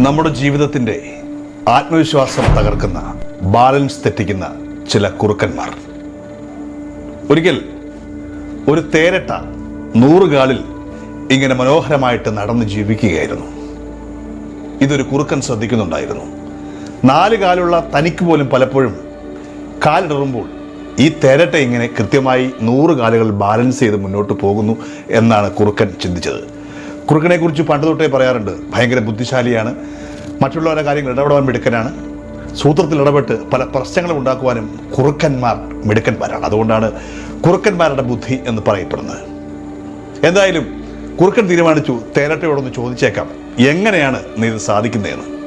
നമ്മുടെ ജീവിതത്തിന്റെ ആത്മവിശ്വാസം തകർക്കുന്ന ബാലൻസ് തെറ്റിക്കുന്ന ചില കുറുക്കന്മാർ. ഒരിക്കൽ ഒരു തേരട്ട നൂറുകാലിൽ ഇങ്ങനെ മനോഹരമായിട്ട് നടന്ന് ജീവിക്കുകയായിരുന്നു. ഇതൊരു കുറുക്കൻ ശ്രദ്ധിക്കുന്നുണ്ടായിരുന്നു. നാല് കാലുള്ള തനിക്ക് പോലും പലപ്പോഴും കാലിടറുമ്പോൾ ഈ തേരട്ട ഇങ്ങനെ കൃത്യമായി നൂറ് കാലുകൾ ബാലൻസ് ചെയ്ത് മുന്നോട്ട് പോകുന്നു എന്നാണ് കുറുക്കൻ ചിന്തിച്ചത്. കുറുക്കനെ കുറിച്ച് പണ്ട് തൊട്ടേ പറയാറുണ്ട്. ഭയങ്കര ബുദ്ധിശാലിയാണ്. മറ്റുള്ളവരുടെ കാര്യങ്ങൾ ഇടപെടാൻ മിടുക്കനാണ്. സൂത്രത്തിൽ ഇടപെട്ട് പല പ്രശ്നങ്ങളും ഉണ്ടാക്കുവാനും കുറുക്കന്മാർ മിടുക്കന്മാരാണ്. അതുകൊണ്ടാണ് കുറുക്കന്മാരുടെ ബുദ്ധി എന്ന് പറയപ്പെടുന്നത്. എന്തായാലും കുറുക്കൻ തീരുമാനിച്ചു തേരട്ടയോടൊന്ന് ചോദിച്ചേക്കാം. എങ്ങനെയാണ് നീ ഇത് സാധിക്കുന്നതെന്ന്?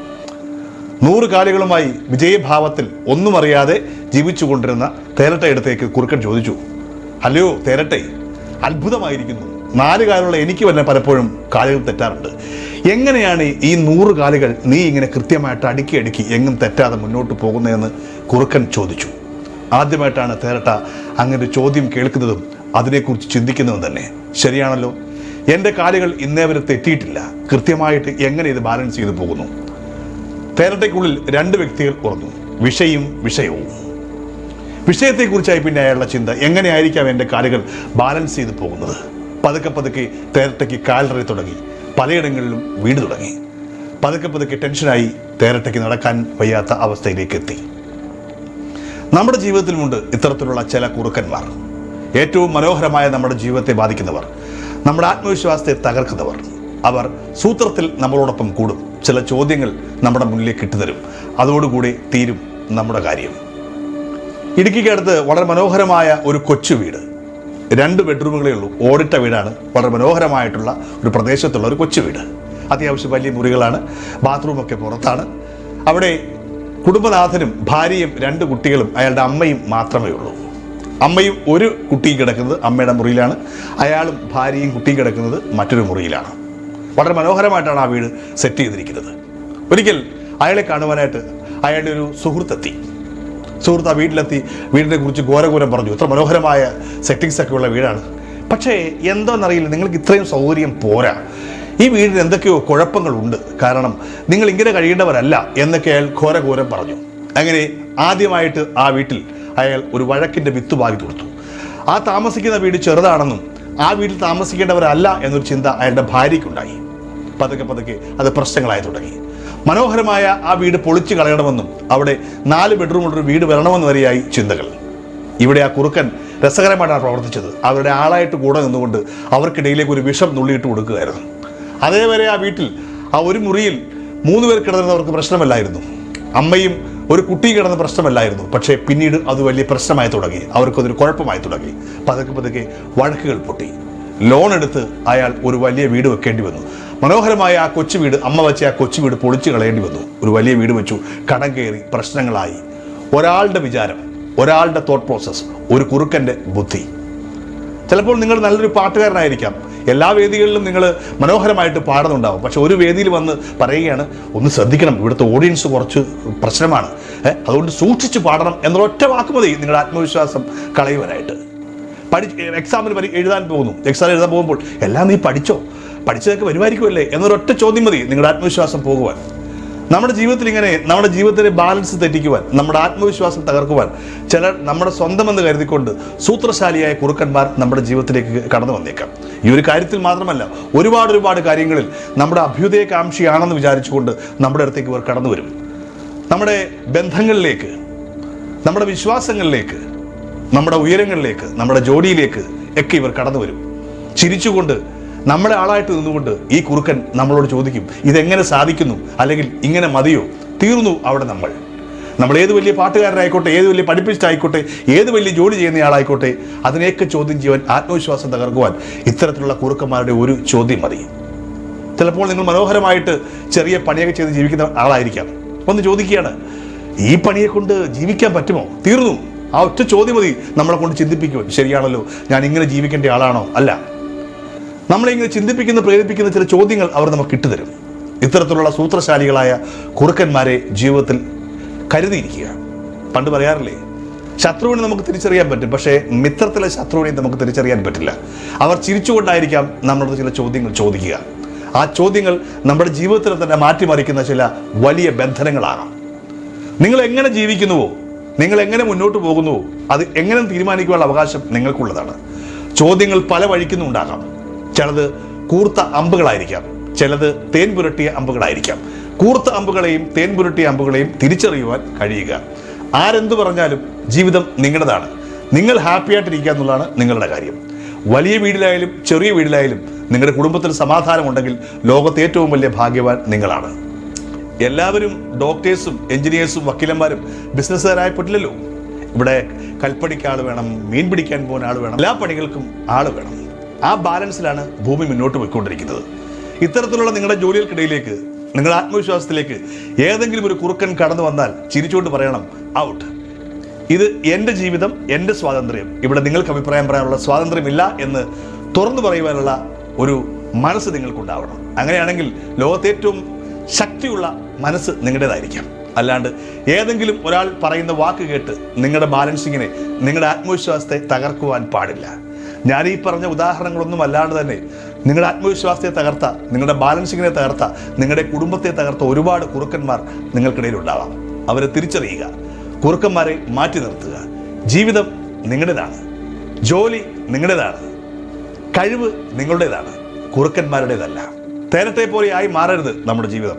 നൂറ് കാലുകളുമായി വിജയഭാവത്തിൽ ഒന്നും അറിയാതെ ജീവിച്ചു കൊണ്ടിരുന്ന തേരട്ടയടുത്തേക്ക് കുറുക്കൻ ചോദിച്ചു ഹലോ തേരട്ടെ അത്ഭുതമായിരിക്കുന്നു. നാല് കാലുള്ള എനിക്ക് തന്നെ പലപ്പോഴും കാലുകൾ തെറ്റാറുണ്ട്. എങ്ങനെയാണ് ഈ നൂറ് കാലുകൾ നീ ഇങ്ങനെ കൃത്യമായിട്ട് അടുക്കി അടുക്കി എങ്ങും തെറ്റാതെ മുന്നോട്ട് പോകുന്നതെന്ന് കുറുക്കൻ ചോദിച്ചു. ആദ്യമായിട്ടാണ് തേരട്ട അങ്ങനെ ചോദ്യം കേൾക്കുന്നതും അതിനെക്കുറിച്ച് ചിന്തിക്കുന്നതും തന്നെ. ശരിയാണല്ലോ. എന്റെ കാലുകൾ ഇന്നേ വരെ തെറ്റിയിട്ടില്ല. കൃത്യമായിട്ട് എങ്ങനെ ഇത് ബാലൻസ് ചെയ്തു പോകുന്നു? തേരട്ടയ്ക്കുള്ളിൽ രണ്ട് വ്യക്തികൾ ഉറന്നു. വിഷയും വിഷയവും. വിഷയത്തെക്കുറിച്ചായി പിന്നെ അയാളുടെ ചിന്ത എങ്ങനെയായിരിക്കാം എന്റെ കാലുകൾ ബാലൻസ് ചെയ്ത് പോകുന്നത്? പതുക്കെ പതുക്കെ തേരട്ടയ്ക്ക് കാലറി തുടങ്ങി. പലയിടങ്ങളിലും വീട് തുടങ്ങി. പതുക്കെ പതുക്കെ ടെൻഷനായി തേരട്ടയ്ക്ക് നടക്കാൻ വയ്യാത്ത അവസ്ഥയിലേക്ക് എത്തി. നമ്മുടെ ജീവിതത്തിലുമുണ്ട് ഇത്തരത്തിലുള്ള ചില കുറുക്കന്മാർ. ഏറ്റവും മനോഹരമായ നമ്മുടെ ജീവിതത്തെ ബാധിക്കുന്നവർ. നമ്മുടെ ആത്മവിശ്വാസത്തെ തകർക്കുന്നവർ. അവർ സൂത്രത്തിൽ നമ്മളോടൊപ്പം കൂടും. ചില ചോദ്യങ്ങൾ നമ്മുടെ മുന്നിലേക്ക് ഇട്ടുതരും. അതോടുകൂടി തീരും നമ്മുടെ കാര്യം. ഇടുക്കിക്കടുത്ത് വളരെ മനോഹരമായ ഒരു കൊച്ചു വീട്. രണ്ട് ബെഡ്റൂമുകളേ ഉള്ളൂ. ഓടിട്ട വീടാണ്. വളരെ മനോഹരമായിട്ടുള്ള ഒരു പ്രദേശത്തുള്ള ഒരു കൊച്ചു വീട്. അത്യാവശ്യം വലിയ മുറികളാണ്. ബാത്റൂമൊക്കെ പുറത്താണ്. അവിടെ കുടുംബനാഥനും ഭാര്യയും രണ്ട് കുട്ടികളും അയാളുടെ അമ്മയും മാത്രമേ ഉള്ളൂ. അമ്മയും ഒരു കുട്ടിയും കിടക്കുന്നത് അമ്മയുടെ മുറിയിലാണ്. അയാളും ഭാര്യയും കുട്ടിയും കിടക്കുന്നത് മറ്റൊരു മുറിയിലാണ്. വളരെ മനോഹരമായിട്ടാണ് ആ വീട് സെറ്റ് ചെയ്തിരിക്കുന്നത്. ഒരിക്കൽ അയാളെ കാണുവാനായിട്ട് അയാളുടെ ഒരു സുഹൃത്തെത്തി. സുഹൃത്ത് ആ വീട്ടിലെത്തി വീടിനെ കുറിച്ച് ഘോരഘോരം പറഞ്ഞു. ഇത്ര മനോഹരമായ സെറ്റിങ്സ് ഒക്കെ ഉള്ള വീടാണ്. പക്ഷേ എന്തോന്നറിയില്ല നിങ്ങൾക്ക് ഇത്രയും സൗകര്യം പോരാ. ഈ വീടിന് എന്തൊക്കെയോ കുഴപ്പങ്ങളുണ്ട്. കാരണം നിങ്ങൾ ഇങ്ങനെ കഴിയേണ്ടവരല്ല എന്നൊക്കെ അയാൾ ഘോരഘോരം പറഞ്ഞു. അങ്ങനെ ആദ്യമായിട്ട് ആ വീട്ടിൽ അയാൾ ഒരു വഴക്കിന്റെ വിത്ത് പാകി കൊടുത്തു. ആ താമസിക്കുന്ന വീട് ചെറുതാണെന്നും ആ വീട്ടിൽ താമസിക്കേണ്ടവരല്ല എന്നൊരു ചിന്ത അയാളുടെ ഭാര്യയ്ക്കുണ്ടായി. പതുക്കെ പതുക്കെ അത് പ്രശ്നങ്ങളായി തുടങ്ങി. മനോഹരമായ ആ വീട് പൊളിച്ചു കളയണമെന്നും അവിടെ നാല് ബെഡ്റൂമുള്ളൊരു വീട് വരണമെന്ന് വരെയായി ചിന്തകൾ. ഇവിടെ ആ കുറുക്കൻ രസകരമായിട്ടാണ് പ്രവർത്തിച്ചത്. അവരുടെ ആളായിട്ട് കൂടെ നിന്നുകൊണ്ട് അവർക്കിടയിലേക്ക് ഒരു വിഷം നുള്ളിയിട്ട് കൊടുക്കുകയായിരുന്നു. അതേവരെ ആ വീട്ടിൽ ആ ഒരു മുറിയിൽ മൂന്ന് പേർ കിടന്നവർക്ക് പ്രശ്നമല്ലായിരുന്നു. അമ്മയും ഒരു കുട്ടി കിടന്ന പ്രശ്നമല്ലായിരുന്നു. പക്ഷേ പിന്നീട് അത് വലിയ പ്രശ്നമായി തുടങ്ങി. അവർക്കതൊരു കുഴപ്പമായി തുടങ്ങി. പതുക്കെ പതുക്കെ വഴക്കുകൾ പൊട്ടി. ലോൺ എടുത്ത് അയാൾ ഒരു വലിയ വീട് വെക്കേണ്ടി വന്നു. മനോഹരമായ ആ കൊച്ചു വീട് അമ്മ വെച്ച ആ കൊച്ചു വീട് പൊളിച്ചു കളയേണ്ടി വന്നു. ഒരു വലിയ വീട് വെച്ചു കടം കയറി പ്രശ്നങ്ങളായി. ഒരാളുടെ വിചാരം ഒരാളുടെ തോട്ട് പ്രോസസ്സ് ഒരു കുറുക്കന്റെ ബുദ്ധി. ചിലപ്പോൾ നിങ്ങൾ നല്ലൊരു പാട്ടുകാരനായിരിക്കാം. എല്ലാ വേദികളിലും നിങ്ങൾ മനോഹരമായിട്ട് പാടുന്നുണ്ടാവും. പക്ഷെ ഒരു വേദിയിൽ വന്ന് പറയുകയാണ് ഒന്ന് ശ്രദ്ധിക്കണം ഇവിടുത്തെ ഓഡിയൻസ് കുറച്ച് പ്രശ്നമാണ്. അതുകൊണ്ട് സൂക്ഷിച്ച് പാടണം എന്നൊരൊറ്റ വാക്ക് മതി നിങ്ങളുടെ ആത്മവിശ്വാസം കളയുവാനായിട്ട്. പഠി എക്സാമിന് പരി എഴുതാൻ പോകുന്നു. എക്സാം എഴുതാൻ പോകുമ്പോൾ എല്ലാം നീ പഠിച്ചോ? പഠിച്ചതൊക്കെ വരുമായിരിക്കുമല്ലേ? എന്നൊരൊറ്റ ചോദ്യം മതി നിങ്ങളുടെ ആത്മവിശ്വാസം പോകുവാൻ. നമ്മുടെ ജീവിതത്തിൽ ഇങ്ങനെ നമ്മുടെ ജീവിതത്തിലെ ബാലൻസ് തെറ്റിക്കുവാൻ നമ്മുടെ ആത്മവിശ്വാസം തകർക്കുവാൻ ചിലർ നമ്മുടെ സ്വന്തമെന്ന് കരുതിക്കൊണ്ട് സൂത്രശാലിയായ കുറുക്കന്മാർ നമ്മുടെ ജീവിതത്തിലേക്ക് കടന്നു വന്നേക്കാം. ഈ ഒരു കാര്യത്തിൽ മാത്രമല്ല ഒരുപാട് ഒരുപാട് കാര്യങ്ങളിൽ നമ്മുടെ അഭ്യുദയകാംക്ഷിയാണെന്ന് വിചാരിച്ചുകൊണ്ട് നമ്മുടെ അടുത്തേക്ക് ഇവർ കടന്നു വരും നമ്മുടെ ബന്ധങ്ങളിലേക്ക് നമ്മുടെ വിശ്വാസങ്ങളിലേക്ക് നമ്മുടെ ഉയരങ്ങളിലേക്ക് നമ്മുടെ ജോലിയിലേക്ക് ഒക്കെ ഇവർ കടന്നു വരും. ചിരിച്ചുകൊണ്ട് നമ്മളെ ആളായിട്ട് നിന്നുകൊണ്ട് ഈ കുറുക്കൻ നമ്മളോട് ചോദിക്കും ഇതെങ്ങനെ സാധിക്കുന്നു? അല്ലെങ്കിൽ ഇങ്ങനെ മതിയോ? തീർന്നു അവിടെ നമ്മൾ. നമ്മൾ ഏത് വലിയ പാട്ടുകാരനായിക്കോട്ടെ ഏത് വലിയ പഠിപ്പിച്ചിട്ടായിക്കോട്ടെ ഏത് വലിയ ജോലി ചെയ്യുന്ന ആളായിക്കോട്ടെ അതിനെയൊക്കെ ചോദ്യം ചെയ്യുവാൻ ആത്മവിശ്വാസം തകർക്കുവാൻ ഇത്തരത്തിലുള്ള കുറുക്കന്മാരുടെ ഒരു ചോദ്യം മതി. ചിലപ്പോൾ നിങ്ങൾ മനോഹരമായിട്ട് ചെറിയ പണിയൊക്കെ ചെയ്ത് ജീവിക്കുന്ന ആളായിരിക്കാം. ഒന്ന് ചോദിക്കുകയാണ് ഈ പണിയെ കൊണ്ട് ജീവിക്കാൻ പറ്റുമോ? തീർന്നു. ആ ഒറ്റ ചോദ്യം മതി നമ്മളെ കൊണ്ട് ചിന്തിപ്പിക്കും ശരിയാണല്ലോ? ഞാൻ ഇങ്ങനെ ജീവിക്കേണ്ട ആളാണോ? അല്ല. നമ്മളെ ഇങ്ങനെ ചിന്തിപ്പിക്കുന്ന പ്രേരിപ്പിക്കുന്ന ചില ചോദ്യങ്ങൾ അവർ നമുക്ക് ഇട്ടുതരും ഇത്തരത്തിലുള്ള സൂത്രശാലികളായ കുറുക്കന്മാരെ ജീവിതത്തിൽ കരുതിയിരിക്കുക. പണ്ട് പറയാറില്ലേ ശത്രുവിനെ നമുക്ക് തിരിച്ചറിയാൻ പറ്റും പക്ഷേ മിത്രത്തിലെ ശത്രുവിനെ നമുക്ക് തിരിച്ചറിയാൻ പറ്റില്ല. അവർ ചിരിച്ചുകൊണ്ടായിരിക്കാം നമ്മളോട് ചില ചോദ്യങ്ങൾ ചോദിക്കുക. ആ ചോദ്യങ്ങൾ നമ്മുടെ ജീവിതത്തിൽ തന്നെ മാറ്റിമറിക്കുന്ന ചില വലിയ ബന്ധനങ്ങളാണ് നിങ്ങൾ എങ്ങനെ ജീവിക്കുന്നുവോ നിങ്ങൾ എങ്ങനെ മുന്നോട്ട് പോകുന്നു? അത് എങ്ങനെ തീരുമാനിക്കുവാനുള്ള അവകാശം നിങ്ങൾക്കുള്ളതാണ്. ചോദ്യങ്ങൾ പല വഴിക്കുന്നും ഉണ്ടാകാം ചിലത് കൂർത്ത അമ്പുകളായിരിക്കാം. ചിലത് തേൻ പുരട്ടിയ അമ്പുകളായിരിക്കാം. കൂർത്ത അമ്പുകളെയും തേൻ പുരട്ടിയ അമ്പുകളെയും തിരിച്ചറിയുവാൻ കഴിയുക. ആരെന്തു പറഞ്ഞാലും ജീവിതം നിങ്ങളുടേതാണ്. നിങ്ങൾ ഹാപ്പി ആയിട്ടിരിക്കുക എന്നുള്ളതാണ് നിങ്ങളുടെ കാര്യം. വലിയ വീടിലായാലും ചെറിയ വീടിലായാലും നിങ്ങളുടെ കുടുംബത്തിൽ സമാധാനം ഉണ്ടെങ്കിൽ ലോകത്തെ ഏറ്റവും വലിയ ഭാഗ്യവാൻ നിങ്ങളാണ്. എല്ലാവരും ഡോക്ടേഴ്സും എഞ്ചിനീയേഴ്സും വക്കീലന്മാരും ബിസിനസ്സുകാരായപ്പെട്ടില്ലല്ലോ ഇവിടെ കൽപ്പണിക്ക് ആൾ വേണം മീൻ പിടിക്കാൻ പോകുന്ന ആൾ വേണം എല്ലാ പണികൾക്കും ആൾ വേണം. ആ ബാലൻസിലാണ് ഭൂമി മുന്നോട്ട് പോയിക്കൊണ്ടിരിക്കുന്നത്. ഇത്തരത്തിലുള്ള നിങ്ങളുടെ ജോലികൾക്കിടയിലേക്ക് നിങ്ങളുടെ ആത്മവിശ്വാസത്തിലേക്ക് ഏതെങ്കിലും ഒരു കുറുക്കൻ കടന്നു വന്നാൽ ചിരിച്ചുകൊണ്ട് പറയണം ഔട്ട് ഇത് എന്റെ ജീവിതം എന്റെ സ്വാതന്ത്ര്യം. ഇവിടെ നിങ്ങൾക്ക് അഭിപ്രായം പറയാനുള്ള സ്വാതന്ത്ര്യമില്ല എന്ന് തുറന്നു പറയുവാനുള്ള ഒരു മനസ്സ് നിങ്ങൾക്കുണ്ടാവണം. അങ്ങനെയാണെങ്കിൽ ലോകത്തെ ഏറ്റവും ശക്തിയുള്ള മനസ്സ് നിങ്ങളുടേതായിരിക്കാം. അല്ലാണ്ട് ഏതെങ്കിലും ഒരാൾ പറയുന്ന വാക്ക് കേട്ട് നിങ്ങളുടെ ബാലൻസിങ്ങിനെ നിങ്ങളുടെ ആത്മവിശ്വാസത്തെ തകർക്കുവാൻ പാടില്ല. ഞാൻ ഈ പറഞ്ഞ ഉദാഹരണങ്ങളൊന്നും അല്ലാണ്ട് തന്നെ നിങ്ങളുടെ ആത്മവിശ്വാസത്തെ തകർത്ത നിങ്ങളുടെ ബാലൻസിങ്ങിനെ തകർത്ത നിങ്ങളുടെ കുടുംബത്തെ തകർത്ത ഒരുപാട് കുറുക്കന്മാർ നിങ്ങൾക്കിടയിൽ ഉണ്ടാവാം അവരെ തിരിച്ചറിയുക കുറുക്കന്മാരെ മാറ്റി നിർത്തുക. ജീവിതം നിങ്ങളുടേതാണ്. ജോലി നിങ്ങളുടേതാണ്. കഴിവ് നിങ്ങളുടേതാണ്. കുറുക്കന്മാരുടേതല്ല. തേരട്ടെ പോലെ ആയി മാറരുത് നമ്മുടെ ജീവിതം.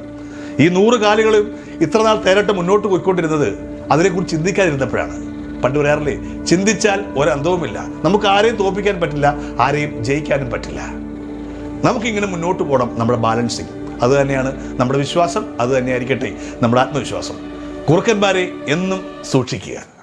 ഈ നൂറ് കാലുകളും ഇത്ര നാൾ തേരട്ട് മുന്നോട്ട് പോയിക്കൊണ്ടിരുന്നത് അതിനെക്കുറിച്ച് ചിന്തിക്കാതിരുന്നപ്പോഴാണ്. പണ്ട് പറയാറില്ലേ ചിന്തിച്ചാൽ ഒരന്തവുമില്ല. നമുക്ക് ആരെയും തോപ്പിക്കാൻ പറ്റില്ല ആരെയും ജയിക്കാനും പറ്റില്ല. നമുക്കിങ്ങനെ മുന്നോട്ട് പോകണം നമ്മുടെ ബാലൻസിങ്. അതുതന്നെയാണ് നമ്മുടെ വിശ്വാസം അത് തന്നെയായിരിക്കട്ടെ നമ്മുടെ ആത്മവിശ്വാസം. കുറുക്കന്മാരെ എന്നും സൂക്ഷിക്കുക.